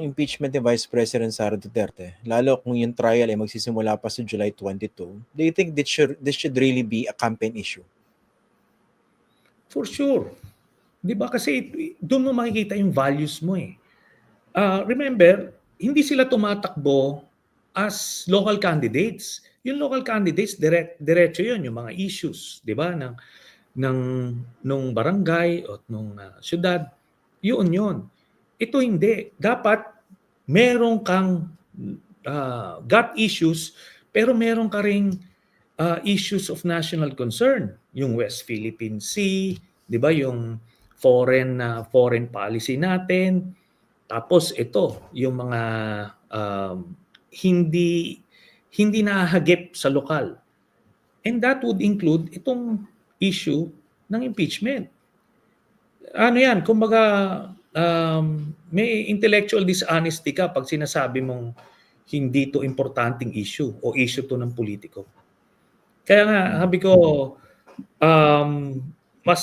itong impeachment ni Vice President Sara Duterte, lalo kung yung trial ay magsisimula pa sa July 22, do you think this should, this should really be a campaign issue? For sure. 'Di ba kasi doon mo makikita yung values mo eh. Ah, remember, hindi sila tumatakbo as local candidates. Yung local candidates direct diretso 'yon yung mga issues, 'di ba, ng ng nung barangay o nung uh, syudad. Yun 'yon. Ito hindi. Dapat meron kang uh, gut issues pero meron ka ring uh, issues of national concern, yung West Philippine Sea, 'di ba, yung foreign uh, foreign policy natin. Tapos ito, yung mga um, hindi hindi nahagip sa lokal. And that would include itong issue ng impeachment. Ano yan, kumbaga um, may intellectual dishonesty ka pag sinasabi mong hindi to importanteng issue o issue to ng politiko. Kaya nga, sabi ko, um, mas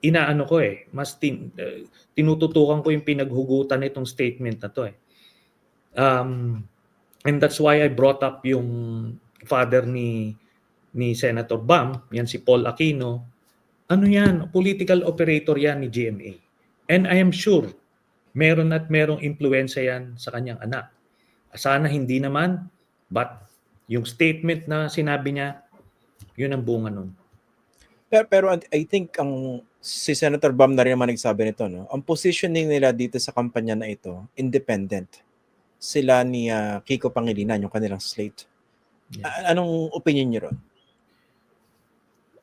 inaano ko eh, mas tin, uh, tinututukan ko yung pinaghugutan nitong statement na to eh. Um, and that's why I brought up yung father ni ni Senator Bam, yan si Paul Aquino. Ano yan? Political operator yan ni GMA. And I am sure meron at merong impluensya yan sa kanyang anak. Sana hindi naman, but yung statement na sinabi niya, yun ang bunga nun. Pero, pero I think ang si Senator Bam na rin naman nagsabi nito, no? Ang positioning nila dito sa kampanya na ito, independent. Sila ni uh, Kiko Pangilinan, yung kanilang slate. Yeah. Anong opinion niyo ron?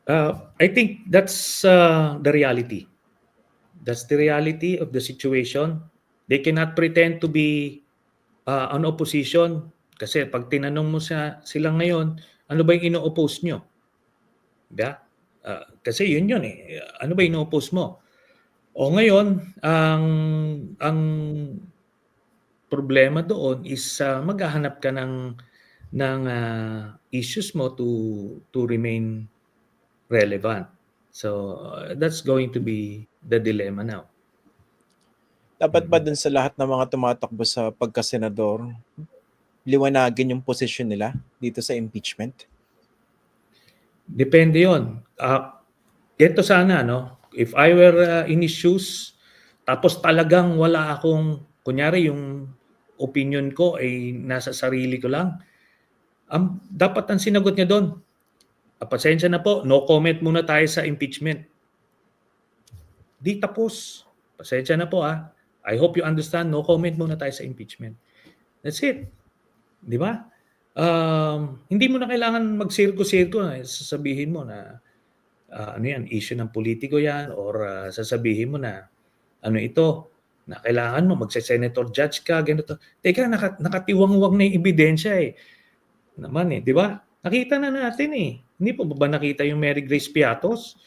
Uh, I think that's uh, the reality. That's the reality of the situation. They cannot pretend to be uh, an opposition kasi pag tinanong mo sa sila ngayon, ano ba yung ino-oppose nyo? Diba? Uh, kasi yun yun eh. Ano ba ino-oppose mo? O ngayon, ang ang problema doon is uh, maghahanap ka ng ng uh, issues mo to to remain relevant. So uh, that's going to be the dilemma now. Dapat ba dun sa lahat ng mga tumatakbo sa pagkasenador, liwanagin yung position nila dito sa impeachment? Depende yon. Uh, ito sana, no? If I were uh, in his shoes, tapos talagang wala akong, kunyari yung opinion ko ay nasa sarili ko lang, um, dapat ang sinagot niya doon, ah, pasensya na po, no comment muna tayo sa impeachment. Di tapos. Pasensya na po ah. I hope you understand, no comment muna tayo sa impeachment. That's it. Di ba? um, hindi mo na kailangan magsirko-sirko eh. sasabihin mo na uh, ano yan, issue ng politiko yan or uh, sasabihin mo na ano ito, na kailangan mo magse-senator judge ka, ganito. Teka, naka, nakatiwangwang na yung ebidensya eh. Naman eh, di ba? Nakita na natin eh. Hindi po ba nakita yung Mary Grace Piatos?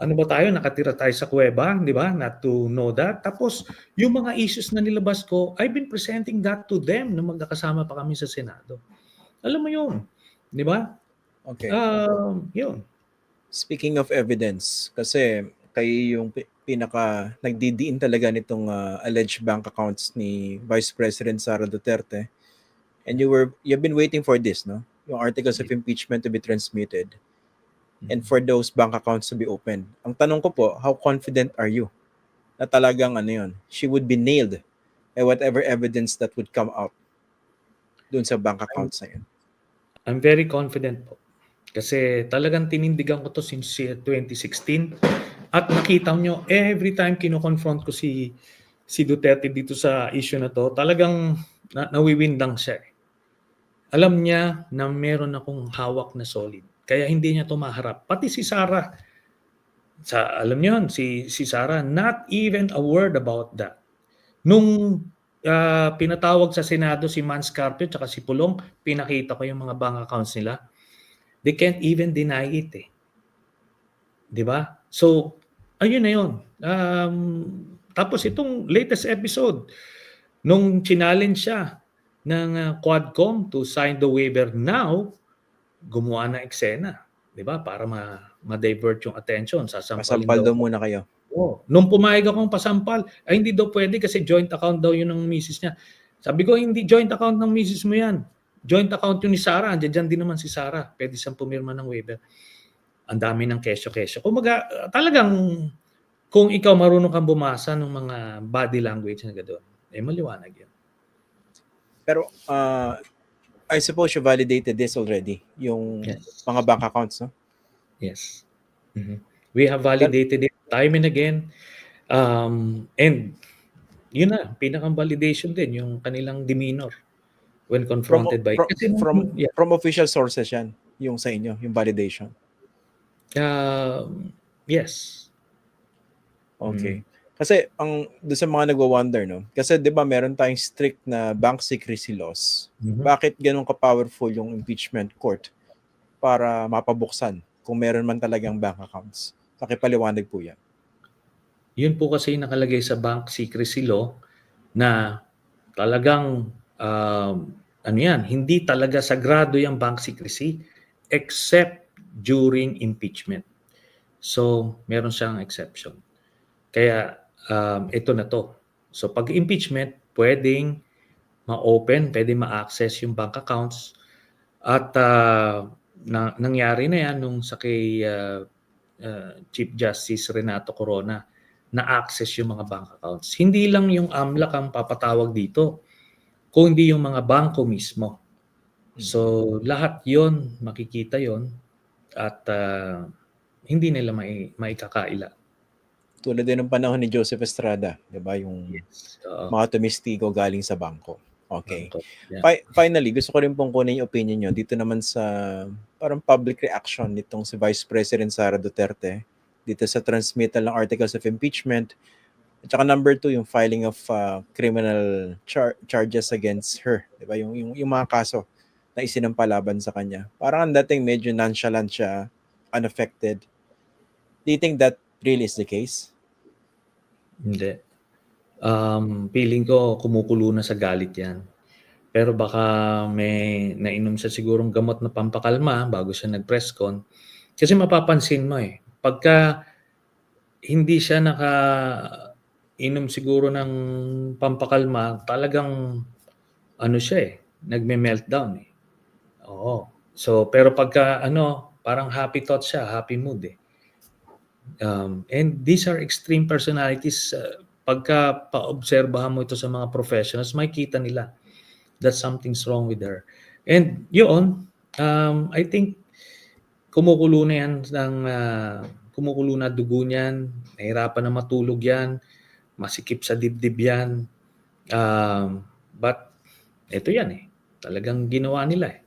Ano ba tayo? Nakatira tayo sa kuweba, di ba? Not to know that. Tapos, yung mga issues na nilabas ko, I've been presenting that to them nung magkakasama pa kami sa Senado. Alam mo yun. Di ba? Okay. Uh, yun. Speaking of evidence, kasi kayo yung pinaka nagdidiin talaga nitong uh, alleged bank accounts ni Vice President Sara Duterte. And you were you've been waiting for this, no? Yung articles of impeachment to be transmitted and for those bank accounts to be opened. Ang tanong ko po, how confident are you na talagang ano yun, she would be nailed by whatever evidence that would come out doon sa bank accounts na yun? I'm very confident po. Kasi talagang tinindigan ko to since 2016 at nakita nyo every time kino-confront ko si si Duterte dito sa issue na to, talagang na, nawiwindang siya. Eh. Alam niya na meron akong hawak na solid. Kaya hindi niya tumaharap. Pati si Sara, sa, alam niyo si, si Sara, not even a word about that. Nung uh, pinatawag sa Senado si Mans Carpio at si Pulong, pinakita ko yung mga bank accounts nila. They can't even deny it eh. 'Di ba? So, ayun na 'yon. Um, tapos itong latest episode, nung challenge siya ng uh, Quadcom to sign the waiver now, gumawa ng eksena, 'di ba? Para ma ma-divert yung attention, sasampalin Pasampal daw muna kayo. Oo. Nung pumayag akong pasampal, ay hindi daw pwede kasi joint account daw yun ng misis niya. Sabi ko, hindi joint account ng misis mo yan. Joint account yun ni Sarah. Andiyan dyan din naman si Sarah. Pwede siyang pumirma ng waiver. Ang dami ng kesyo-kesyo. Kumaga, talagang kung ikaw marunong kang bumasa ng mga body language na gano'n, eh maliwanag yan. Pero uh, I suppose you validated this already, yung Yes. mga bank accounts, no? Yes. Mhm. We have validated it time and again. Um, and yun na, pinakang validation din, yung kanilang demeanor when From, confronted by... from, Kasi, from, yeah, from official sources yan, yung sa inyo, yung validation. um, yes. Okay. Kasi ang doon sa mga nagwa-wonder, no? Kasi 'di ba meron tayong strict na bank secrecy laws. Mhm. Bakit ganun ka-powerful yung impeachment court para mapabuksan kung meron man talagang bank accounts? Pakipaliwanag po 'yan. Yun po kasi nakalagay sa bank secrecy law na talagang um, ano yan, hindi talaga sagrado yung bank secrecy except during impeachment. So, meron siyang exception. Kaya um, ito na to. So, pag impeachment, pwedeng ma-open, pwedeng ma-access yung bank accounts at uh, na, nangyari na yan nung sa kay uh, uh, Chief Justice Renato Corona na-access yung mga bank accounts. Hindi lang yung AMLAC ang papatawag dito, kung hindi yung mga bangko mismo. So, lahat yon makikita yon at uh, hindi nila mai, maikakaila. Tulad din ng panahon ni Joseph Estrada, 'di ba, yung Yes. Mga tumistigo galing sa bangko. Okay. Yeah. Fi- finally, gusto ko rin pong kunin yung opinion nyo dito naman sa parang public reaction nitong si Vice President Sara Duterte dito sa transmittal ng articles of impeachment. At saka number two, yung filing of uh, criminal char- charges against her. Di ba? Yung, yung, yung mga kaso na isinampalaban sa kanya. Parang ang dating medyo nonchalant siya, unaffected. Do you think that really is the case? Hindi. Um, feeling ko kumukulo na sa galit yan. Pero baka may nainom siya sigurong gamot na pampakalma bago siya nag-press con. Kasi mapapansin mo eh, pagka hindi siya naka inom siguro ng pampakalma, talagang ano siya eh, nagme-meltdown eh. Oo. So, pero pagka ano, parang happy thought siya, happy mood eh. Um, and these are extreme personalities. Uh, pagka paobserbahan mo ito sa mga professionals, makikita nila that something's wrong with her. And yun, um, I think kumukulo na yan ng uh, kumukulo na dugo niyan, nahirapan na matulog yan, masikip sa dibdib yan. Um, but ito yan eh, talagang ginawa nila eh.